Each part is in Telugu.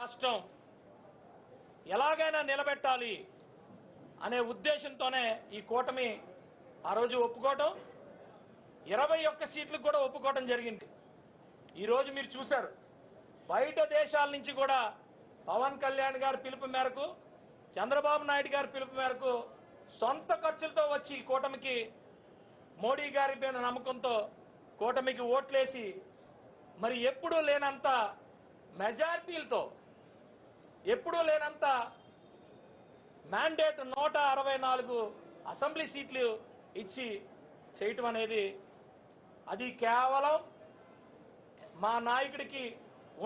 రాష్ట్రం ఎలాగైనా నిలబెట్టాలి అనే ఉద్దేశంతోనే ఈ కూటమి ఆ రోజు ఒప్పుకోవటం ఇరవై ఒక్క సీట్లకు కూడా ఒప్పుకోవటం జరిగింది. ఈరోజు మీరు చూశారు బయట దేశాల నుంచి కూడా పవన్ కళ్యాణ్ గారి పిలుపు మేరకు చంద్రబాబు నాయుడు గారి పిలుపు మేరకు సొంత ఖర్చులతో వచ్చి ఈ కూటమికి మోడీ గారి పైన నమ్మకంతో కూటమికి ఓట్లేసి మరి ఎప్పుడూ లేనంత మెజార్టీలతో ఎప్పుడూ లేనంత మ్యాండేట్ నూట అరవై నాలుగు అసెంబ్లీ సీట్లు ఇచ్చి చేయటం అనేది అది కేవలం మా నాయకుడికి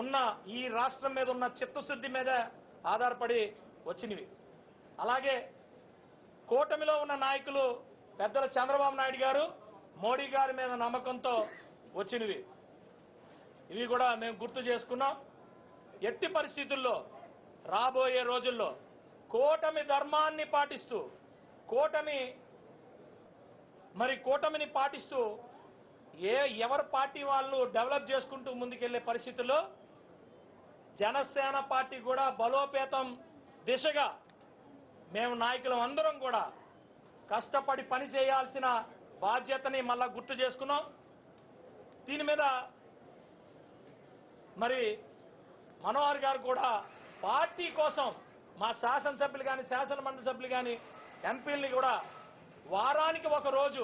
ఉన్న ఈ రాష్ట్రం మీద ఉన్న చిత్తశుద్ధి మీద ఆధారపడి వచ్చినవి. అలాగే కూటమిలో ఉన్న నాయకులు పెద్దల చంద్రబాబు నాయుడు గారు మోడీ గారి మీద నమ్మకంతో వచ్చినవి. ఇవి కూడా మేము గుర్తు చేసుకున్నాం. ఎట్టి పరిస్థితుల్లో రాబోయే రోజుల్లో కూటమి ధర్మాన్ని పాటిస్తూ కూటమి మరి కూటమిని పాటిస్తూ ఏ ఎవరి పార్టీ వాళ్ళు డెవలప్ చేసుకుంటూ ముందుకెళ్ళే పరిస్థితుల్లో జనసేన పార్టీ కూడా బలోపేతం దిశగా మేము నాయకులం అందరం కూడా కష్టపడి పని చేయాల్సిన బాధ్యతని మళ్ళా గుర్తు చేసుకున్నాం. దీని మీద మరి మనోహర్ గారు కూడా పార్టీ కోసం మా శాసనసభ్యులు కానీ శాసన మండలి సభ్యులు కానీ ఎంపీల్ని కూడా వారానికి ఒక రోజు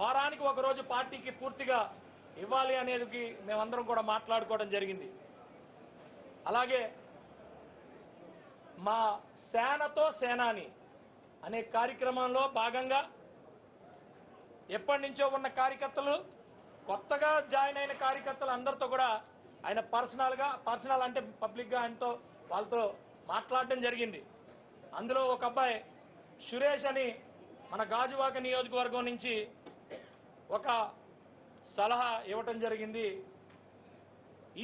వారానికి ఒక రోజు పార్టీకి పూర్తిగా ఇవ్వాలి అనేది మేమందరం కూడా మాట్లాడుకోవడం జరిగింది. అలాగే మా సేనతో సేనాని అనే కార్యక్రమంలో భాగంగా ఎప్పటి నుంచో ఉన్న కార్యకర్తలు కొత్తగా జాయిన్ అయిన కార్యకర్తలు అందరితో కూడా ఆయన పర్సనల్గా పర్సనల్ అంటే పబ్లిక్గా ఆయనతో వాళ్ళతో మాట్లాడడం జరిగింది. అందులో ఒక అబ్బాయి సురేష్ అని మన గాజువాక నియోజకవర్గం నుంచి ఒక సలహా ఇవ్వటం జరిగింది.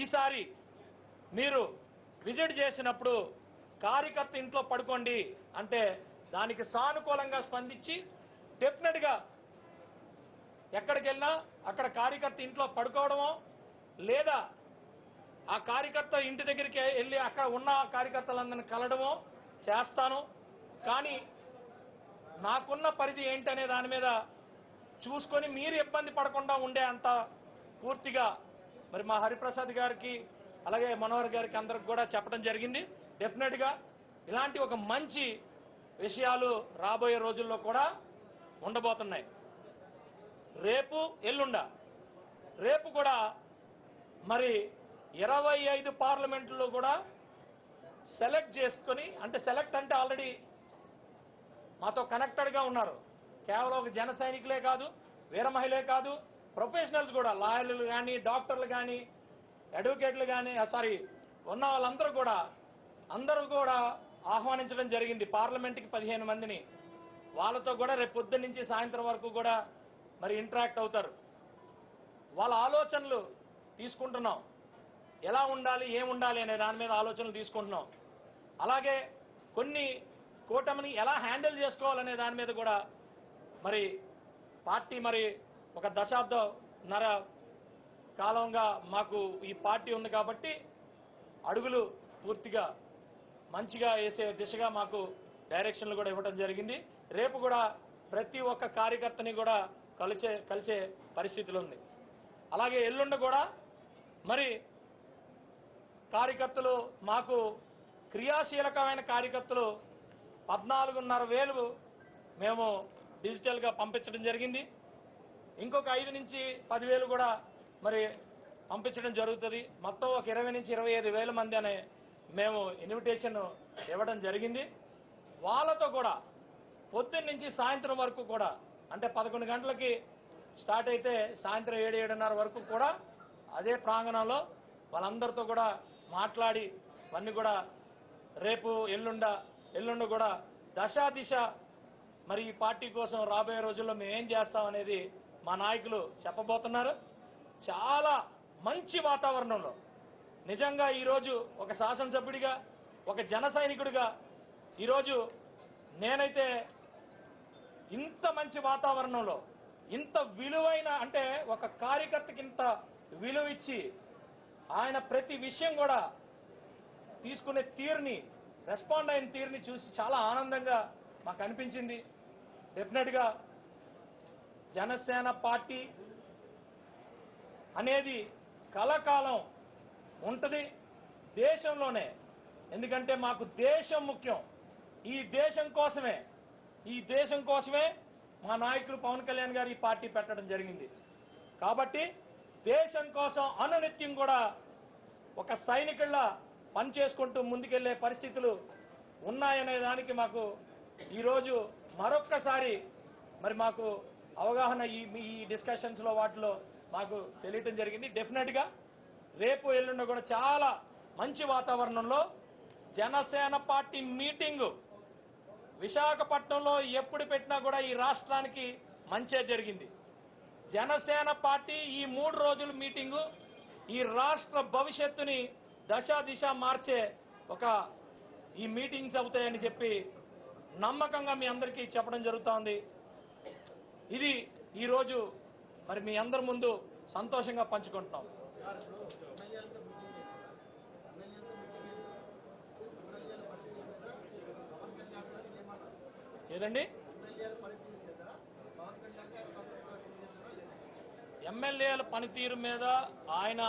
ఈసారి మీరు విజిట్ చేసినప్పుడు కార్యకర్త ఇంట్లో పడుకోండి అంటే దానికి సానుకూలంగా స్పందించి డెఫినెట్గా ఎక్కడికి వెళ్ళినా అక్కడ కార్యకర్త ఇంట్లో పడుకోవడమో లేదా ఆ కార్యకర్త ఇంటి దగ్గరికి వెళ్ళి అక్కడ ఉన్న కార్యకర్తలందరిని కలడము చేస్తాను. కానీ నాకున్న పరిధి ఏంటనే దాని మీద చూసుకొని మీరు ఇబ్బంది పడకుండా ఉండే అంత పూర్తిగా మరి మా హరిప్రసాద్ గారికి అలాగే మనోహర్ గారికి అందరికి కూడా చెప్పడం జరిగింది. డెఫినెట్గా ఇలాంటి ఒక మంచి విషయాలు రాబోయే రోజుల్లో కూడా ఉండబోతున్నాయి. రేపు ఎల్లుండ. రేపు కూడా మరి ఇరవై ఐదు పార్లమెంట్లో కూడా సెలెక్ట్ చేసుకుని అంటే సెలెక్ట్ అంటే ఆల్రెడీ మాతో కనెక్టెడ్గా ఉన్నారు. కేవలం ఒక జన సైనికులే కాదు వీర మహిళే కాదు ప్రొఫెషనల్స్ కూడా లాయర్లు కానీ డాక్టర్లు కానీ అడ్వకేట్లు కానీ సారీ ఉన్న వాళ్ళందరూ కూడా అందరూ కూడా ఆహ్వానించడం జరిగింది. పార్లమెంట్కి పదిహేను మందిని. వాళ్ళతో కూడా రేపు పొద్దున్న నుంచి సాయంత్రం వరకు కూడా మరి ఇంటరాక్ట్ అవుతారు. వాళ్ళ ఆలోచనలు తీసుకుంటున్నాం. ఎలా ఉండాలి ఏం ఉండాలి అనే దాని మీద ఆలోచనలు తీసుకుంటున్నాం. అలాగే కొన్ని కూటమిని ఎలా హ్యాండిల్ చేసుకోవాలనే దాని మీద కూడా మరి పార్టీ మరి ఒక దశాబ్దం నర కాలంగా మాకు ఈ పార్టీ ఉంది కాబట్టి అడుగులు పూర్తిగా మంచిగా వేసే దిశగా మాకు డైరెక్షన్లు కూడా ఇవ్వడం జరిగింది. రేపు కూడా ప్రతి ఒక్క కార్యకర్తని కూడా కలిసే కలిసే పరిస్థితులు ఉంది. అలాగే ఎల్లుండి కూడా మరి కార్యకర్తలు మాకు క్రియాశీలకమైన కార్యకర్తలు పద్నాలుగున్నర వేలు మేము డిజిటల్గా పంపించడం జరిగింది. ఇంకొక ఐదు నుంచి పదివేలు కూడా మరి పంపించడం జరుగుతుంది. మొత్తం ఒక ఇరవై నుంచి ఇరవై ఐదు వేల మంది అనే మేము ఇన్విటేషన్ ఇవ్వడం జరిగింది. వాళ్ళతో కూడా పొద్దున్న నుంచి సాయంత్రం వరకు కూడా అంటే పదకొండు గంటలకి స్టార్ట్ అయితే సాయంత్రం ఏడు ఏడున్నర వరకు కూడా అదే ప్రాంగణంలో వాళ్ళందరితో కూడా మాట్లాడి అవన్నీ కూడా రేపు ఎల్లుండ ఎల్లుండ కూడా దశా దిశ మరి ఈ పార్టీ కోసం రాబోయే రోజుల్లో మేము ఏం చేస్తాం అనేది మా నాయకులు చెప్పబోతున్నారు. చాలా మంచి వాతావరణంలో నిజంగా ఈరోజు ఒక శాసనసభ్యుడిగా ఒక జన సైనికుడిగా ఈరోజు నేనైతే ఇంత మంచి వాతావరణంలో ఇంత విలువైన అంటే ఒక కార్యకర్తకి ఇంత విలువ ఇచ్చి ఆయన ప్రతి విషయం కూడా తీసుకునే తీరుని రెస్పాండ్ అయిన తీరుని చూసి చాలా ఆనందంగా మాకు అనిపించింది. డెఫినెట్గా జనసేన పార్టీ అనేది కలకాలం ఉంటుంది దేశంలోనే. ఎందుకంటే మాకు దేశం ముఖ్యం. ఈ దేశం కోసమే ఈ దేశం కోసమే మా నాయకులు పవన్ కళ్యాణ్ గారు ఈ పార్టీ పెట్టడం జరిగింది. కాబట్టి దేశం కోసం అనునిత్యం కూడా ఒక సైనికుల్లా పనిచేసుకుంటూ ముందుకెళ్ళే పరిస్థితులు ఉన్నాయనే దానికి మాకు ఈరోజు మరొక్కసారి మరి మాకు అవగాహన ఈ ఈ డిస్కషన్స్లో వాటిలో మాకు తెలియటం జరిగింది. డెఫినెట్గా రేపు ఎల్లుండ కూడా చాలా మంచి వాతావరణంలో జనసేన పార్టీ మీటింగు విశాఖపట్నంలో ఎప్పుడు పెట్టినా కూడా ఈ రాష్ట్రానికి మంచే జరిగింది. జనసేన పార్టీ ఈ మూడు రోజుల మీటింగు ఈ రాష్ట్ర భవిష్యత్తుని దశ దిశ మార్చే ఒక ఈ మీటింగ్స్ అవుతాయని చెప్పి నమ్మకంగా మీ అందరికీ చెప్పడం జరుగుతోంది. ఇది ఈరోజు మరి మీ అందరి ముందు సంతోషంగా పంచుకుంటున్నాం. ఏదండి? ఎమ్మెల్యేల పనితీరు మీద ఆయన